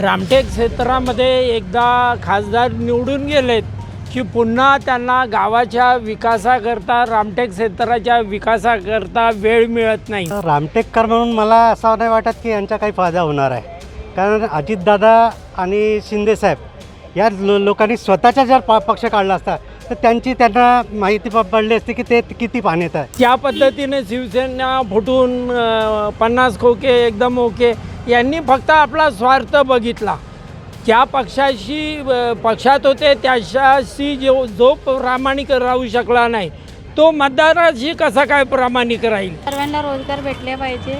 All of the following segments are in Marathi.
रामटेक क्षेत्रामध्ये एकदा खासदार निवडून गेलेत की पुन्हा त्यांना गावाच्या विकासाकरता रामटेक क्षेत्राच्या विकासाकरता वेळ मिळत नाही. रामटेककर म्हणून मला असं नाही वाटत की यांचा काही फायदा होणार आहे. कारण अजितदादा आणि शिंदेसाहेब या लो लोकांनी स्वतःचा जर प पक्ष काढला असता तर त्यांची त्यांना माहिती प पडली असती की ते किती पाण्यात आहे. त्या पद्धतीने शिवसेना फुटून अं, पन्नास खोके एकदम ओके यांनी फक्त आपला स्वार्थ बघितला. ज्या पक्षाशी अं, पक्षात होते त्याच्याशी जो जो प्रामाणिक राहू शकला नाही तो मतदाराशी कसा काय प्रामाणिक राहील? सर्वांना रोजगार भेटले पाहिजे.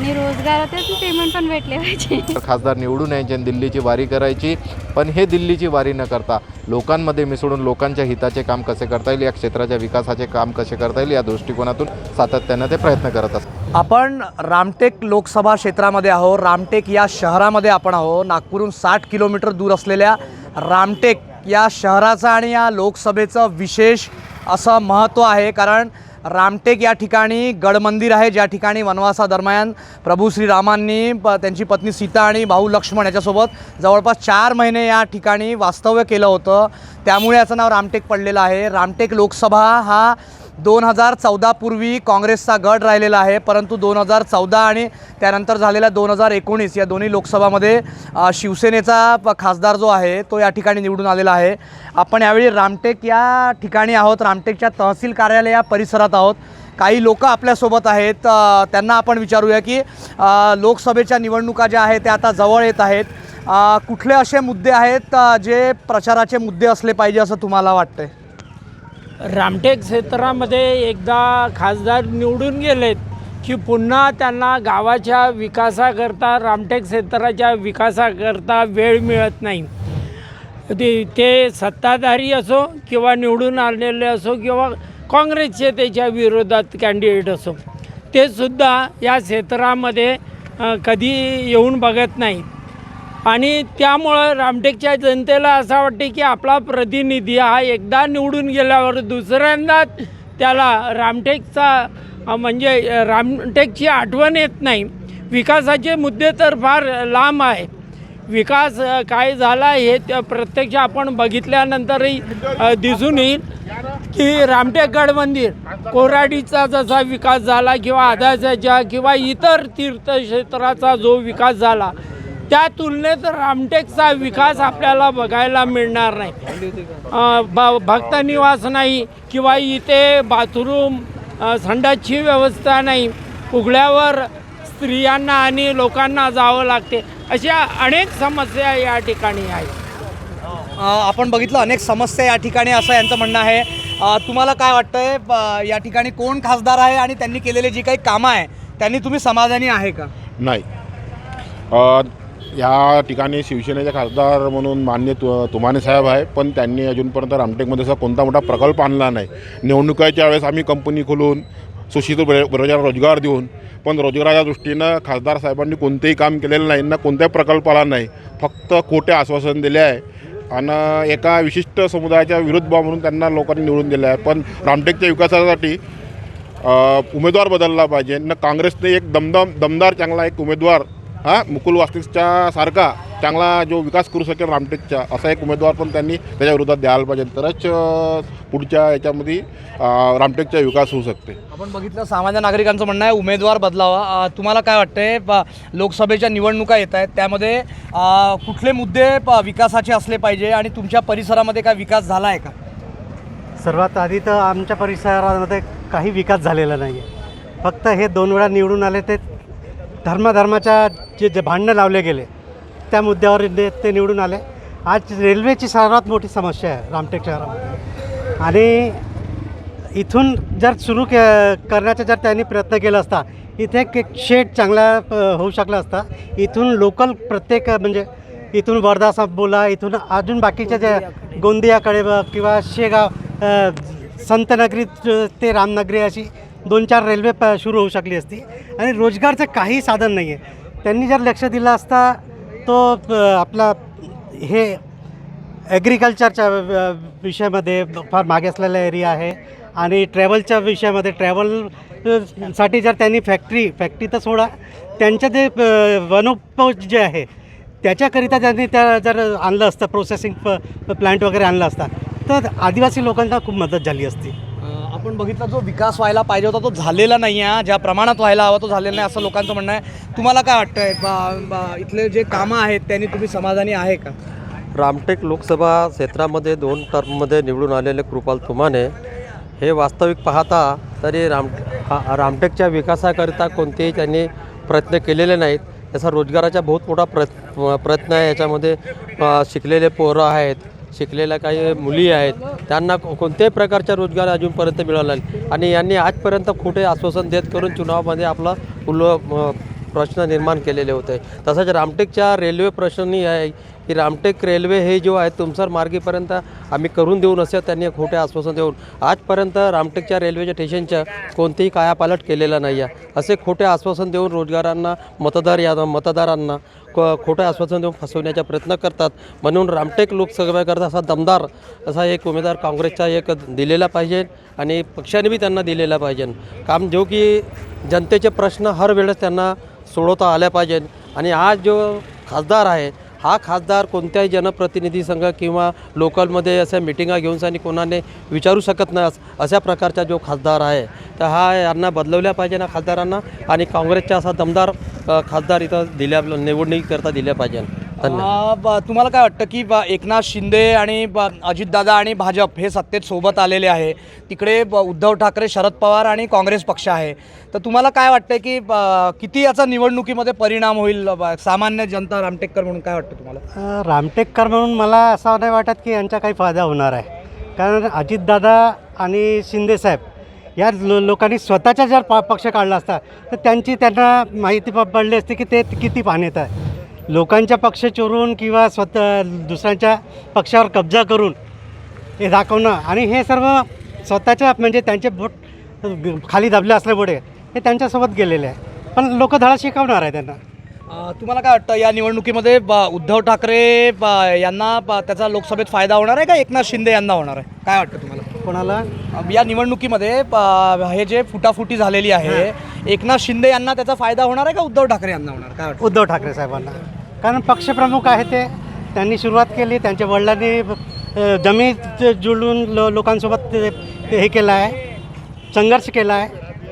आणि रोजगारातच पेमेंट पण भेटले पाहिजे. खासदार निवडून यायचे आणि दिल्लीची वारी करायची पण हे दिल्लीची वारी न करता लोकांमध्ये मिसळून लोकांच्या हिताचे काम कसे करता येईल या क्षेत्राच्या विकासाचे काम कसे करता येईल या दृष्टिकोनातून सातत्यानं ते प्रयत्न करत असतात. आपण रामटेक लोकसभा क्षेत्रामध्ये आहोत. रामटेक या शहरामध्ये आपण आहोत. नागपूरहून साठ किलोमीटर दूर असलेल्या रामटेक या शहराचं आणि या लोकसभेचं विशेष असं महत्त्व आहे. कारण रामटेक या ठिकाणी गडमंदिर आहे ज्या ठिकाणी वनवासादरम्यान प्रभू श्रीरामांनी प त्यांची पत्नी सीता आणि भाऊ लक्ष्मण याच्यासोबत जवळपास चार महिने या ठिकाणी वास्तव्य केलं होतं. त्यामुळे याचं नाव रामटेक पडलेलं आहे. रामटेक लोकसभा हा दोन हजार चौदापूर्वी काँग्रेसचा गड राहिलेला आहे परंतु दोन हजार चौदा आणि त्यानंतर झालेल्या दोन हजार एकोणीस या दोन्ही लोकसभामध्ये शिवसेनेचा खासदार जो आहे तो या ठिकाणी निवडून आलेला आहे. आपण यावेळी रामटेक या ठिकाणी आहोत रामटेकच्या तहसील कार्यालय या परिसरात आहोत. काही लोक आपल्यासोबत आहेत त्यांना आपण विचारूया की लोकसभेच्या निवडणुका ज्या आहेत त्या आता जवळ येत आहेत. कुठले असे मुद्दे आहेत जे प्रचाराचे मुद्दे असले पाहिजे असं तुम्हाला वाटतंय? रामटेक क्षेत्रामध्ये एकदा खासदार निवडून गेलेत की पुन्हा त्यांना गावाच्या विकासाकरता रामटेक क्षेत्राच्या विकासाकरता वेळ मिळत नाही. ते ते सत्ताधारी असो किंवा निवडून आलेले असो किंवा काँग्रेसचे त्याच्या विरोधात कॅन्डिडेट असो ते सुद्धा या क्षेत्रामध्ये कधी येऊन बघत नाहीत. आणि त्यामुळं रामटेकच्या जनतेला असं वाटते की आपला प्रतिनिधी हा एकदा निवडून गेल्यावर दुसऱ्यांदा त्याला रामटेकचा म्हणजे रामटेकची आठवण येत नाही. विकासाचे मुद्दे तर फार लांब आहे. विकास काय झाला हे त्या प्रत्यक्ष आपण बघितल्यानंतरही दिसून येईल की रामटेक मंदिर कोराडीचा जसा विकास झाला किंवा आदासाच्या किंवा इतर तीर्थक्षेत्राचा जो विकास झाला त्या तुलनेत रामटेकचा विकास आपल्याला बघायला मिळणार नाही. अ, ब भक्त निवास नाही किंवा इथे बाथरूम अ, संडासची व्यवस्था नाही. उघड्यावर स्त्रियांना आणि लोकांना जावं लागते. अशा अनेक समस्या या ठिकाणी आहेत. अ, आपण बघितलं अनेक समस्या या ठिकाणी असं यांचं म्हणणं आहे. तुम्हाला काय वाटतंय? ब- या ठिकाणी कोण खासदार आहे आणि त्यांनी केलेली जी काही कामं आहे त्यांनी तुम्ही समाधानी आहे का? नाही. अ, या ठिकाणी शिवसेनेचे खासदार म्हणून मान्य तु तुमाने साहेब आहे पण त्यांनी अजूनपर्यंत रामटेकमध्ये असा कोणता मोठा प्रकल्प आणला नाही. निवडणुकाच्या वेळेस आम्ही कंपनी खोलून सुशित बेरोजगार रोजगार देऊन पण रोजगाराच्या दृष्टीनं खासदार साहेबांनी कोणतेही काम केलेलं नाही ना कोणत्याही प्रकल्पाला नाही फक्त खोटे आश्वासन दिले आहे. आणि एका विशिष्ट समुदायाच्या विरुद्ध म्हणून त्यांना लोकांनी निवडून दिलं आहे. पण रामटेकच्या विकासासाठी उमेदवार बदलला पाहिजे. न काँग्रेसने एक दमदम दमदार चांगला एक उमेदवार हा मुकुल वास्तिकच्या सारखा चांगला जो विकास करू शकेल रामटेकचा असा एक उमेदवार पण त्यांनी त्याच्या विरोधात द्यायला पाहिजे. तरच पुढच्या याच्यामध्ये रामटेकचा विकास होऊ शकते. आपण बघितलं सामान्य नागरिकांचं म्हणणं आहे उमेदवार बदलावा. तुम्हाला काय वाटतंय? ब- लोकसभेच्या निवडणुका येत आहेत त्यामध्ये कुठले मुद्दे प- विकासाचे असले पाहिजे आणि तुमच्या परिसरामध्ये काय विकास झाला आहे का? सर्वात आधी तर आमच्या परिसरामध्ये काही विकास झालेला नाही आहे फक्त हे दोन वेळा निवडून आले ते धर्मधर्माच्या जे जे भांडणं लावले गेले त्या मुद्द्यावर ते ते निवडून आले. आज रेल्वेची सर्वात मोठी समस्या आहे रामटेक शहरामध्ये. आणि इथून जर सुरू के करण्याचा जर त्यांनी प्रयत्न केला असता इथे एक शेड चांगला होऊ शकला असता इथून लोकल प्रत्येक म्हणजे इथून वर्धा बोला इथून अजून बाकीच्या ज्या गोंदियाकडे किंवा शेगाव संतनगरी ते रामनगरी अशी दोन चार रेल्वे प सुरू होऊ शकली असती. आणि रोजगारचं काही साधन नाही आहे त्यांनी जर लक्ष दिलं असता तो आपला हे ॲग्रिकल्चरच्या विषयामध्ये फार मागे असलेला एरिया आहे. आणि ट्रॅव्हलच्या विषयामध्ये ट्रॅव्हलसाठी जर त्यांनी फॅक्टरी फॅक्टरी तर सोडा. त्यांचं जे वनोपज जे आहे त्याच्याकरिता त्यांनी त्या जर आणलं असतं प्रोसेसिंग प प्लांट वगैरे आणला असता तर आदिवासी लोकांना खूप मदत झाली असती. आपण बघितला जो विकास व्हायला पाहिजे होता तो झालेला नाही आहे ज्या प्रमाणात व्हायला हवा तो झालेला नाही असं लोकांचं म्हणणं आहे. तुम्हाला काय वाटतंय? बा- बा- इथले जे कामं आहेत त्यांनी तुम्ही समाधानी आहे का? रामटेक लोकसभा क्षेत्रामध्ये दोन टर्ममध्ये निवडून आलेले कृपाल तुमाने हे वास्तविक पाहता तरी राम हा- रामटेकच्या विकासाकरिता कोणतेही त्यांनी प्रयत्न केलेले नाहीत. याचा रोजगाराचा बहुत मोठा प्रयत्न आहे. याच्यामध्ये शिकलेले पोरं आहेत. शिकलेल्या काही मुली आहेत त्यांना कोणत्याही प्रकारचा रोजगार अजूनपर्यंत मिळाला नाही. आणि यांनी आजपर्यंत खोटे आश्वासन देत करून चुनावामध्ये आपला उल्ल प्रश्न निर्माण केलेले होते. तसंच रामटेकच्या रेल्वे प्रश्नही आहे की रामटेक रेल्वे हे जो आहे तुमसर मार्गेपर्यंत आम्ही करून देऊन असे त्यांनी खोटे आश्वासन देऊन आजपर्यंत रामटेकच्या रेल्वेच्या स्टेशनच्या कोणतेही कायापालट केलेला नाही आहे असे खोटे आश्वासन देऊन रोजगारांना मतदार या मतदारांना खोटं आश्वासन देऊन फसवण्याचा प्रयत्न करतात. म्हणून रामटेक लोकसभेकरता असा दमदार असा एक उमेदवार काँग्रेसचा एक दिलेला पाहिजे आणि पक्षाने बी त्यांना दिलेला पाहिजे. काम जो की जनतेचे प्रश्न हर वेळेस त्यांना सोडवता आल्या पाहिजे. आणि आज जो खासदार आहे हा खासदार कोणत्याही जनप्रतिनिधी संघ किंवा लोकलमध्ये अशा मिटिंगा घेऊन आणि कोणाने विचारू शकत नाही अशा प्रकारचा जो खासदार आहे तर हा यांना बदलवल्या पाहिजे ना खासदारांना आणि काँग्रेसचा असा दमदार खासदार इथं दिल्या निवडणुकीकरता दिल्या पाहिजे. तुम्हाला काय वाटतं की ब- एकनाथ शिंदे आणि ब- अजितदादा आणि भाजप हे सत्तेत सोबत आलेले आहे. तिकडे ब- उद्धव ठाकरे शरद पवार आणि काँग्रेस पक्ष आहे. तर तुम्हाला काय वाटतं की ब- किती याचा निवडणुकीमध्ये परिणाम होईल सामान्य जनता रामटेककर म्हणून काय वाटतं तुम्हाला? रामटेककर म्हणून मला असं नाही वाटत की यांचा काही फायदा होणार आहे. कारण अजितदादा आणि शिंदेसाहेब या लो लोकांनी स्वतःचा जर प पक्ष काढला असता तर त्यांची त्यांना माहिती प पडली असते की ते किती पाण्यात आहे. लोकांच्या पक्ष चोरून किंवा स्वतः दुसऱ्यांच्या पक्षावर कब्जा करून हे दाखवणं आणि हे सर्व स्वतःच्या म्हणजे त्यांचे बोट खाली दबले असल्यामुळे हे त्यांच्यासोबत गेलेले आहे. पण लोक धडा शिकवणार आहे त्यांना. तुम्हाला काय वाटतं या निवडणुकीमध्ये ब- उद्धव ठाकरे ब- यांना त्याचा लोकसभेत फायदा होणार आहे का एकनाथ शिंदे यांना होणार आहे? काय वाटतं तुम्हाला? कोणाला? या निवडणुकीमध्ये ब- हे जे फुटाफुटी झालेली आहे एकनाथ शिंदे यांना त्याचा फायदा होणार आहे का उद्धव ठाकरे यांना होणार? काय वाटतं? उद्धव ठाकरे साहेबांना. कारण पक्षप्रमुख आहे ते. त्यांनी सुरुवात केली त्यांच्या वडिलांनी अ, जमीन जुळून लो लोकांसोबत ते ते हे केलं आहे संघर्ष केला आहे.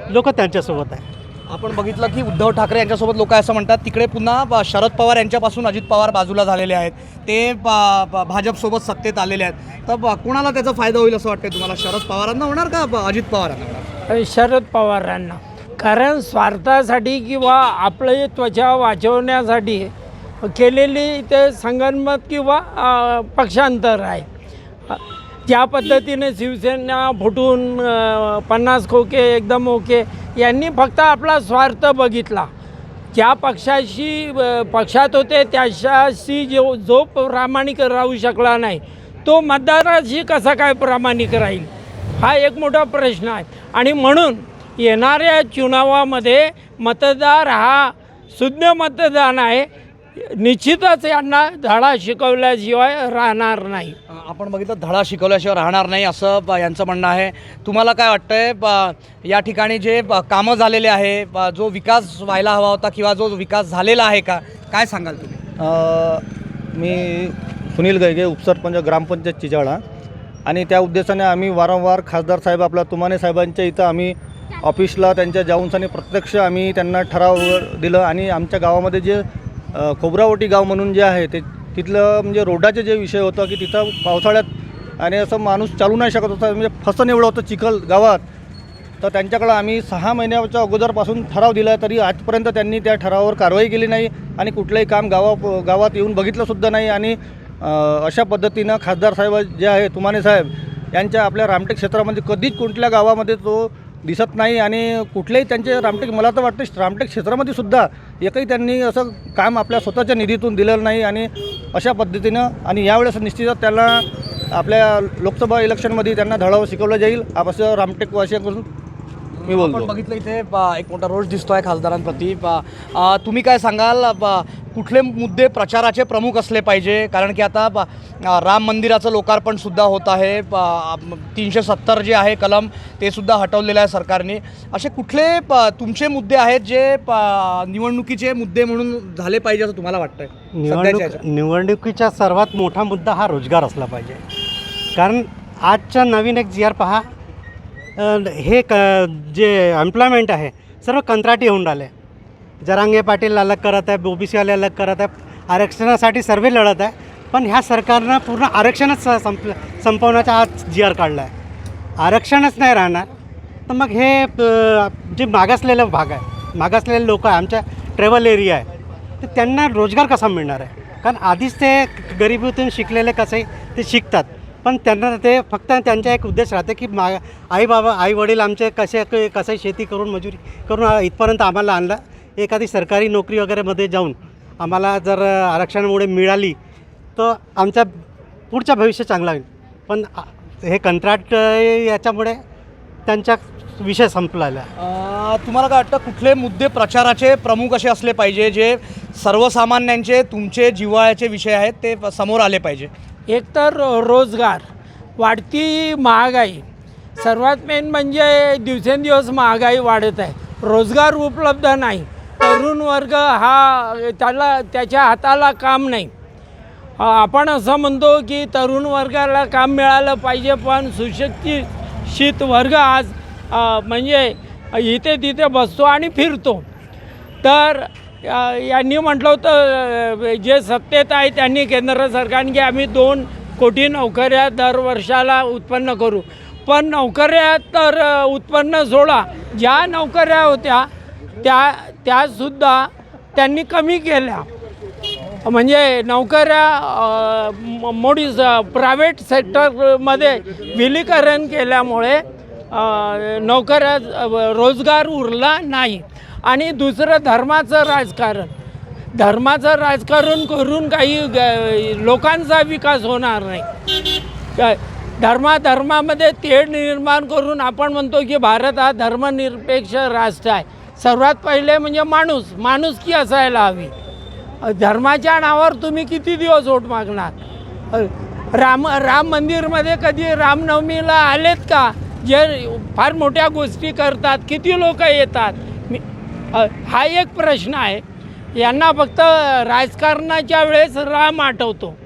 लोक त्यांच्यासोबत आहे. आपण बघितलं की उद्धव ठाकरे यांच्यासोबत लोक असं म्हणतात तिकडे पुन्हा शरद पवार यांच्यापासून अजित पवार बाजूला झालेले आहेत. ते भाजपसोबत सत्तेत आलेले आहेत. तर ब- कोणाला त्याचा फायदा होईल असं वाटतं तुम्हाला? शरद पवारांना होणार का अजित पवारांना होणार? शरद पवारांना. कारण स्वार्थासाठी किंवा आपली त्वचा वाचवण्यासाठी केलेली ते संगनमत किंवा पक्षांतर आहे. त्या पद्धतीने शिवसेना फुटून पन्नास खोके एकदम ओके यांनी फक्त आपला स्वार्थ बघितला. ज्या पक्षाशी पक्षात होते त्याच्याशी जो जो प्रामाणिक राहू शकला नाही तो मतदाराशी कसा काय प्रामाणिक राहील? हा एक मोठा प्रश्न आहे. आणि म्हणून येणाऱ्या चुनावामध्ये मतदार हा शुद्ध मतदान आहे. निश्चितच यांना धडा शिकवल्याशिवाय राहणार नाही. आपण बघितलं धडा शिकवल्याशिवाय राहणार नाही असं ब- यांचं म्हणणं आहे. तुम्हाला काय वाटतंय? ब- या ठिकाणी जे कामं झालेले आहे ब- जो विकास व्हायला हवा होता किंवा जो विकास झालेला आहे का? काय सांगाल तुम्ही? मी सुनील गैगे उपसरपंच ग्रामपंचायत चिजाळा. आणि त्या उद्देशाने आम्ही वारंवार खासदार साहेब आपला तुमाने साहेबांच्या इथं आम्ही ऑफिसला त्यांच्या जाऊनसाने प्रत्यक्ष आम्ही त्यांना ठराव दिलं. आणि आमच्या गावामध्ये जे खोबरावटी गाव म्हणून जे आहे ते तिथलं म्हणजे रोडाचे जे विषय होतं की तिथं पावसाळ्यात आणि असं माणूस चालू नाही शकत होता म्हणजे फसन एवढं होतं चिखल गावात. तर त्यांच्याकडं आम्ही सहा महिन्याच्या अगोदरपासून ठराव दिला तरी आजपर्यंत त्यांनी त्या ठरावावर कारवाई केली नाही आणि कुठलंही काम गावा गावात येऊन बघितलंसुद्धा नाही. आणि अशा पद्धतीनं खासदार साहेब जे आहे तुमाने साहेब यांच्या आपल्या रामटेक क्षेत्रामध्ये कधीच कुठल्या गावामध्ये तो दिसत नाही आणि कुठलेही त्यांचे रामटेक मला तर वाटतं रामटेक क्षेत्रामध्ये सुद्धा एकही त्यांनी असं काम आपल्या स्वतःच्या निधीतून दिलेलं नाही आणि अशा पद्धतीनं आणि यावेळेस निश्चितच त्यांना आपल्या लोकसभा इलेक्शनमध्ये त्यांना धडावं शिकवलं जाईल. असं रामटेक वासियांकडून मी आपण बोलतो. बघितलं इथे ब- एक मोठा रोष दिसतोय खासदारांप्रती ब- अ, तुम्ही काय सांगाल ब- कुठले मुद्दे प्रचाराचे प्रमुख असले पाहिजे? कारण की आता ब- अ, राम मंदिराचं लोकार्पण सुद्धा होत आहे तीनशे सत्तर जे आहे कलम ते सुद्धा हटवलेलं आहे सरकारने. असे कुठले प- तुमचे मुद्दे आहेत जे प- निवडणुकीचे मुद्दे म्हणून झाले पाहिजे असं तुम्हाला वाटतंय? सध्याच्या निवडणूक ह्याच्यात? निवडणुकीचा सर्वात मोठा मुद्दा हा रोजगार असला पाहिजे. कारण आजच्या नवीन एक जी आर पहा हे क जे एम्प्लॉयमेंट आहे सर्व कंत्राटी होऊन राहिले. जरांगे पाटील अलग करत आहे ओबीसीवाले अलग करत आहे आरक्षणासाठी सर्व लढत आहे पण ह्या सरकारनं पूर्ण आरक्षणच संप संपवण्याचा आज जी आर काढला आहे. आरक्षणच नाही राहणार. तर मग हे जे मागासलेलं भाग आहे मागासलेले लोक आहे आमच्या ट्रॅव्हल एरिया आहे तर त्यांना रोजगार कसा मिळणार आहे? कारण आधीच ते गरिबीतून शिकलेले कसे ते शिकतात. पण त्यांना ते फक्त त्यांचा एक उद्देश राहते की मा आई बाबा आई वडील आमचे कसे कसे शेती करून मजुरी करून इथपर्यंत आम्हाला आणला. एखादी सरकारी नोकरी वगैरेमध्ये जाऊन आम्हाला जर आरक्षणामुळे मिळाली तर आमचा पुढचा भविष्य चांगला होईल. पण हे कंत्राट याच्यामुळे त्यांचा विषय संपलेला तुम्हाला काय वाटतं कुठले मुद्दे प्रचाराचे प्रमुख असे असले पाहिजे जे सर्वसामान्यांचे तुमचे जिव्हाळ्याचे विषय आहेत ते समोर आले पाहिजे? एक तर रोजगार वाढती महागाई. सर्वात मेन म्हणजे दिवसेंदिवस महागाई वाढत आहे. रोजगार उपलब्ध नाही. तरुण वर्ग हा त्याला त्याच्या हाताला काम नाही. आपण असं म्हणतो की तरुण वर्गाला काम मिळालं पाहिजे पण सुशिक्षित वर्ग आज म्हणजे इथे तिथे बसतो आणि फिरतो. तर यांनी म्हटलं होतं जे सत्तेत आहे त्यांनी केंद्र सरकारने की आम्ही दोन कोटी नोकऱ्या दर वर्षाला उत्पन्न करू. पण नोकऱ्या तर उत्पन्न सोडा. ज्या नोकऱ्या होत्या त्या त्यासुद्धा त्यांनी कमी केल्या. म्हणजे नोकऱ्या मोडी मोठी प्रायव्हेट सेक्टरमध्ये विलीकरण केल्यामुळे नोकऱ्या रोजगार उरला नाही. आणि दुसरं धर्माचं राजकारण. धर्माचं राजकारण करून काही ग- लोकांचा विकास होणार नाही. काय? धर्माधर्मामध्ये तेढ निर्माण करून आपण म्हणतो की भारत हा धर्मनिरपेक्ष राष्ट्र आहे. सर्वात पहिले म्हणजे माणूस माणूस की असायला हवी. धर्माच्या नावावर तुम्ही किती दिवस वोट मागणार? राम राम मंदिरमध्ये कधी रामनवमीला आलेत का? जे फार मोठ्या गोष्टी करतात किती लोक येतात? हा एक प्रश्न आहे. यांना फक्त राजकारणाच्या वेळेस राम आठवतो.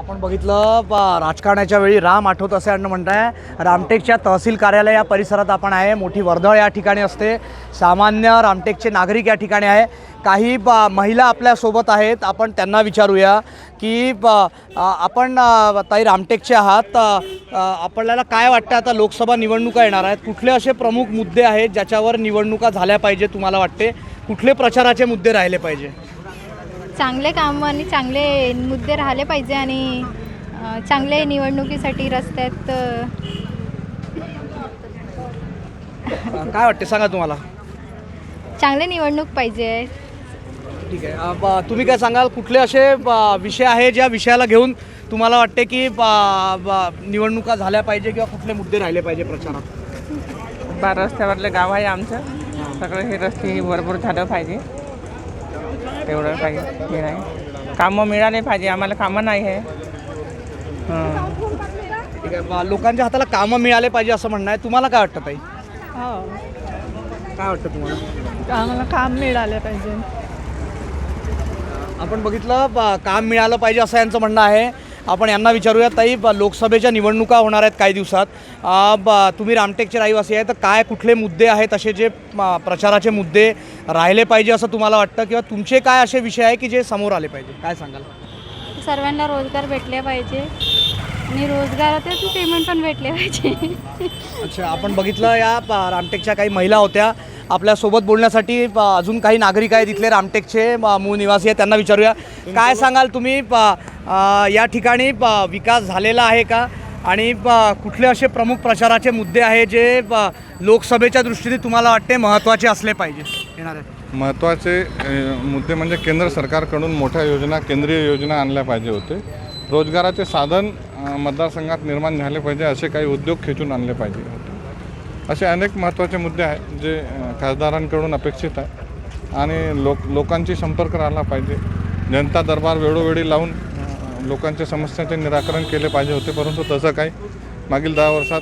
आपण बघितलं प- राजकारणाच्या वेळी राम आठवत असे अन्न म्हणताय. रामटेकच्या तहसील कार्यालय या परिसरात आपण आहे. मोठी वर्दळ या ठिकाणी असते. सामान्य रामटेकचे नागरिक या ठिकाणी आहे. काही ब- महिला आपल्यासोबत आहेत. आपण त्यांना विचारूया की ब- आपण ताई रामटेकचे आहात. आपल्याला काय वाटतं आता लोकसभा निवडणुका येणार आहेत. कुठले असे प्रमुख मुद्दे आहेत ज्याच्यावर निवडणुका झाल्या पाहिजे तुम्हाला वाटते? कुठले प्रचाराचे मुद्दे राहिले पाहिजे? चांगले काम आणि चांगले मुद्दे राहिले पाहिजे आणि चांगले निवडणुकीसाठी रस्त्यात काय वाटते? सांगा तुम्हाला. चांगले निवडणूक पाहिजे. ठीक आहे. ब- तुम्ही काय सांगाल? कुठले असे ब- विषय आहे ज्या विषयाला घेऊन तुम्हाला वाटते की ब- ब- निवडणुका झाल्या पाहिजे किंवा कुठले मुद्दे राहिले पाहिजे प्रचारात? बा रस्त्यावरले गाव आहे आमचं. सगळं हे रस्ते बरोबर झालं पाहिजे. तेवढं काही हे नाही. कामं मिळाले पाहिजे आम्हाला कामं नाही आहे. हं. ठीक आहे ब- लोकांच्या हाताला कामं मिळाले पाहिजे असं म्हणणं आहे. तुम्हाला काय वाटतं ताई? काय वाटतं तुम्हाला? आम्हाला काम मिळाले पाहिजे. आपण बघितलं ब- काम मिळालं पाहिजे असं यांचं म्हणणं आहे. आपण यांना विचारूया ताई लोकसभेच्या निवडणुका होणार आहेत काही दिवसात. तुम्ही रामटेकचे रहिवासी आहे तर काय कुठले मुद्दे आहेत असे जे प्रचाराचे मुद्दे राहिले पाहिजे असं तुम्हाला वाटतं? किंवा तुमचे काय असे विषय आहे की जे समोर आले पाहिजे? काय सांगाल? सर्वांना रोजगार भेटले पाहिजे. आणि रोजगारातच पेमेंट पण भेटले पाहिजे. अच्छा आपण बघितलं या रामटेकच्या काही महिला होत्या. आपल्यासोबत बोलण्यासाठी प- अजून काही नागरिक आहेत इथले रामटेकचे म- मूळ निवासी आहेत त्यांना विचारूया. काय सांगाल तुम्ही? प- या ठिकाणी प- विकास झालेला आहे का? आणि प- कुठले असे प्रमुख प्रचाराचे मुद्दे आहे जे प- लोकसभेच्या दृष्टीने तुम्हाला वाटते महत्त्वाचे असले पाहिजे? महत्त्वाचे मुद्दे म्हणजे केंद्र सरकारकडून मोठ्या योजना केंद्रीय योजना आणल्या पाहिजे होते. रोजगाराचे साधन मतदारसंघात निर्माण झाले पाहिजे असे काही उद्योग खेचून आणले पाहिजे होते. असे अनेक महत्त्वाचे मुद्दे आहेत जे खासदारांकडून अपेक्षित आहे आणि लोक लोकांशी संपर्क राहिला पाहिजे. जनता दरबार वेळोवेळी लावून लोकांच्या समस्यांचे निराकरण केले पाहिजे होते परंतु तसं काही मागील दहा वर्षात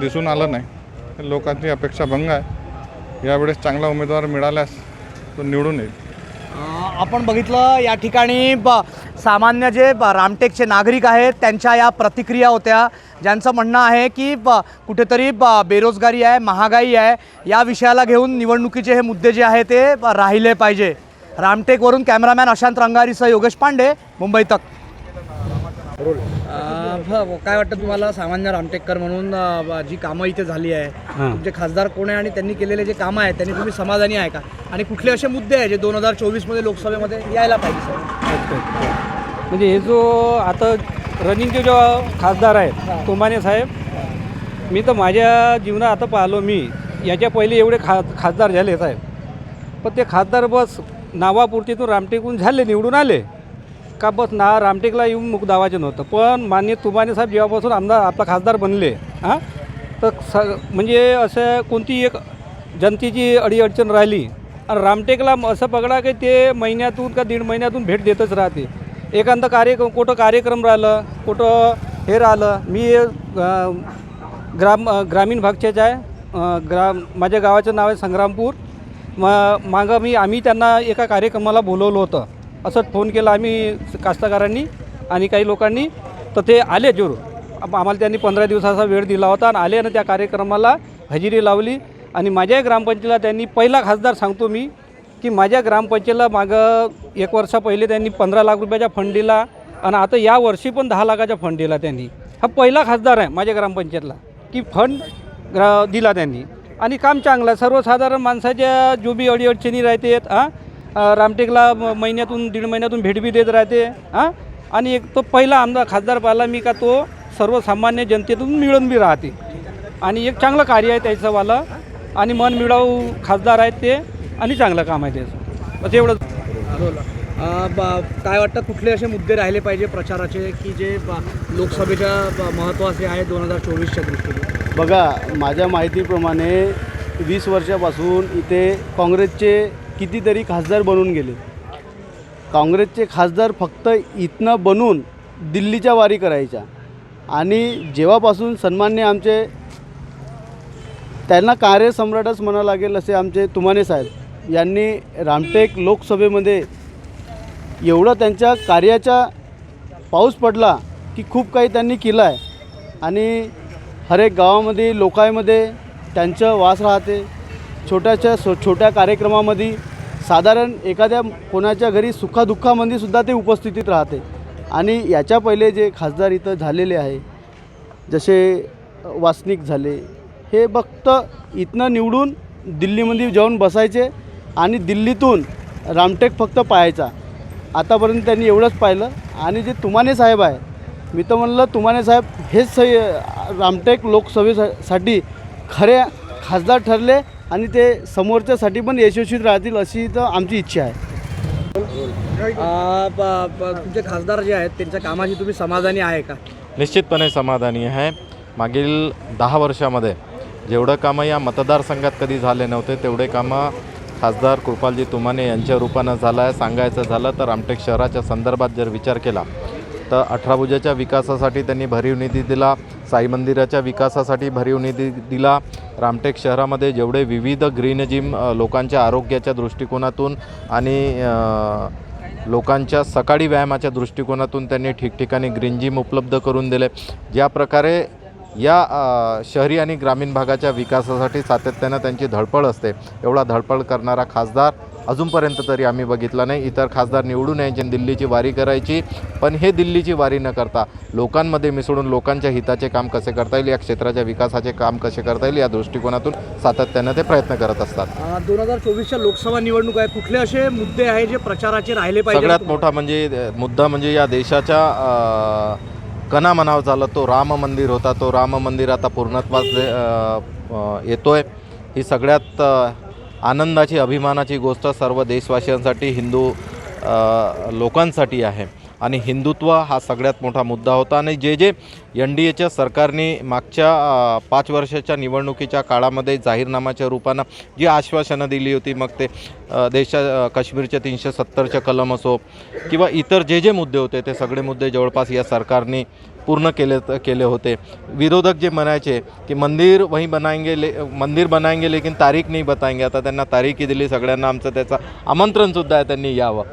दिसून आलं नाही. लोकांची अपेक्षा भंग आहे. यावेळेस चांगला उमेदवार मिळाल्यास तो निवडून येईल. आपण बघितलं या ठिकाणी ब सामान्य जे रामटेकचे नागरिक आहेत त्यांच्या या प्रतिक्रिया होत्या. ज्यांचं म्हणणं आहे की ब कुठेतरी ब बेरोजगारी आहे महागाई आहे या विषयाला घेऊन निवडणुकीचे हे मुद्दे जे आहे ते राहिले पाहिजे. रामटेकवरून कॅमेरामॅन अशांत रंगारीसह योगेश पांडे मुंबई तक. काय वाटतं तुम्हाला सामान्य रामटेककर म्हणून जी कामं इथे झाली आहे? तुमचे खासदार कोण आहे आणि त्यांनी केलेले जे कामं आहेत त्यांनी तुम्ही समाधानी आहे का? आणि कुठले असे मुद्दे आहे जे दोन हजार चोवीसमध्ये लोकसभेमध्ये यायला पाहिजे सर? म्हणजे हे जो आता रनिंगचे जो खासदार आहेत तोमाने साहेब मी तर माझ्या जीवनात आता पाहिलो मी याच्या पहिले एवढे खा खासदार झाले साहेब. पण ते खासदार बस नावापुरतीतून रामटेकून झाले निवडून आले. का बस ना रामटेकला येऊन मुख दावायचं नव्हतं. पण मान्य तुमाने साहेब जेव्हापासून आमदार आपला खासदार बनले हां तर स म्हणजे असं कोणती एक जनतेची अडीअडचण राहिली. आणि रामटेकला असं पकडा की ते महिन्यातून का दीड महिन्यातून भेट देतच राहते. एखादं कार्य कुठं कार्यक्रम राहिलं कुठं हे राहिलं मी ग्राम ग्रामीण भागच्याच आहे. ग्राम माझ्या गावाचं नाव आहे संग्रामपूर. म मागं मी आम्ही त्यांना एका कार्यक्रमाला बोलवलं होतं. असंच फोन केला आम्ही कास्तकारांनी आणि काही लोकांनी. तर ते आले जरूर आम्हाला त्यांनी पंधरा दिवसाचा वेळ दिला होता आणि आले आणि त्या कार्यक्रमाला हजेरी लावली. आणि माझ्याही ग्रामपंचायतीला त्यांनी पहिला खासदार सांगतो मी की माझ्या ग्रामपंचायतीला मागं एक वर्षा पहिले त्यांनी पंधरा लाख रुपयाचा फंड दिला आणि आता या वर्षी पण दहा लाखाचा फंड दिला त्यांनी. हा पहिला खासदार आहे माझ्या ग्रामपंचायतला की फंड ग्रा दिला त्यांनी. आणि काम चांगलं आहे. सर्वसाधारण माणसाच्या जो बी अडीअडचणी राहते हां. रामटेकला महिन्यातून दीड महिन्यातून भेट बी देत राहते हां. आणि एक तो पहिला आमदार खासदार पाहिला मी का तो सर्वसामान्य जनतेतून मिळून बी राहते. आणि एक चांगलं कार्य आहे त्याचंवालं आणि मन मिळावू खासदार आहेत ते. आणि चांगलं काम आहे त्याचं. बस एवढंच काय वाटतं कुठले असे मुद्दे राहिले पाहिजे प्रचाराचे की जे ब- लोकसभेच्या महत्त्वाचे आहे दोन हजार चोवीसच्या दृष्टीने? बघा माझ्या माहितीप्रमाणे वीस वर्षापासून इथे काँग्रेसचे कितीतरी खासदार बनून गेले. काँग्रेसचे खासदार फक्त इथनं बनून दिल्लीच्या वारी करायच्या. आणि जेव्हापासून सन्मान्य आमचे त्यांना कार्यसम्राटच म्हणावं लागेल असे आमचे तुमाने साहेब. यांनी रामटेक लोकसभेमध्ये एवढं त्यांच्या कार्याचा पाऊस पडला की खूप काही त्यांनी केलं आहे. आणि हर एक गावामध्ये लोकांमध्ये त्यांचं वास राहते. छोट्याच्या सो छोट्या कार्यक्रमामध्ये साधारण एखाद्या कोणाच्या घरी सुखादुःखामध्ये सुद्धा ते उपस्थितीत राहते. आणि याच्या पहिले जे खासदार इथं झालेले आहे जसे वासनिक झाले हे फक्त इथनं निवडून दिल्लीमध्ये जाऊन बसायचे आणि दिल्लीतून रामटेक फक्त पाहायचा. आतापर्यंत त्यांनी एवढंच पाहिलं. आणि जे तुमाने साहेब आहे मी तर म्हणलं तुमाने साहेब हेच सही रामटेक लोकसभेसाठी खरे खासदार ठरले आणि ते समोरच्यासाठी पण यशस्वी राहतील अशी तर आमची इच्छा आहे. तुमचे खासदार जे आहेत त्यांच्या कामाची तुम्ही समाधानी आहे का? निश्चितपणे समाधानी आहे. मागील दहा वर्षामध्ये जेवढं कामं या मतदारसंघात कधी झाले नव्हते तेवढे कामं खासदार कृपालजी तुमाने यांच्या रूपानं झालं आहे सांगायचं झालं तर रामटेक शहराच्या संदर्भात जर विचार केला तर अठराभुजाच्या विकासासाठी त्यांनी भरीव निधी दिला साई मंदिराच्या विकासासाठी भरीव निधी दिला. रामटेक शहरामध्ये जेवढे विविध ग्रीन जिम लोकांच्या आरोग्याच्या दृष्टिकोनातून आणि लोकांच्या सकाळी व्यायामाच्या दृष्टिकोनातून त्यांनी ठिकठिकाणी ग्रीन जिम उपलब्ध करून दिले. ज्या प्रकारे या शहरी आणि ग्रामीण भागाच्या विकासासाठी सातत्यानं त्यांची धडपड असते. एवढा धडपड करणारा खासदार अजूनपर्यंत तरी आम्ही बघितला नाही. इतर खासदार निवडून यायचे आणि दिल्लीची वारी करायची पण हे दिल्लीची वारी न करता लोकांमध्ये मिसळून लोकांच्या हिताचे काम कसे करता येईल या क्षेत्राच्या विकासाचे काम कसे करता येईल या दृष्टिकोनातून सातत्यानं ते प्रयत्न करत असतात. दोन हजार चोवीसच्या लोकसभा निवडणूक आहे. कुठले असे मुद्दे आहे जे प्रचाराचे राहिले पाहिजे? सगळ्यात मोठा म्हणजे मुद्दा म्हणजे या देशाच्या कणा म्हणावं झालं तो राम मंदिर होता तो राम मंदिर आता पूर्णत्वास येतो आहे ही सगळ्यात आनंदाची अभिमानाची गोष्ट सर्व देशवासियांसाठी हिंदू लोकांसाठी आहे. आणि हिंदुत्व हा सगळ्यात मोठा मुद्दा होता. आणि जे जे एन डी एच्या सरकारने मागच्या पाच वर्षाच्या निवडणुकीच्या काळामध्ये जाहीरनामाच्या रूपानं जी आश्वासनं दिली होती मग ते देशा काश्मीरच्या तीनशे सत्तरच्या कलम असो किंवा इतर जे जे मुद्दे होते ते सगळे मुद्दे जवळपास या सरकारने पूर्ण केले केले होते. विरोधक जे म्हणायचे की मंदिर वही बनाएंगे ले मंदिर बनाएंगे लेकिन तारीख नाही बताएंगे आता त्यांना तारीखही दिली सगळ्यांना आमचं त्याचं आमंत्रणसुद्धा आहे त्यांनी यावं.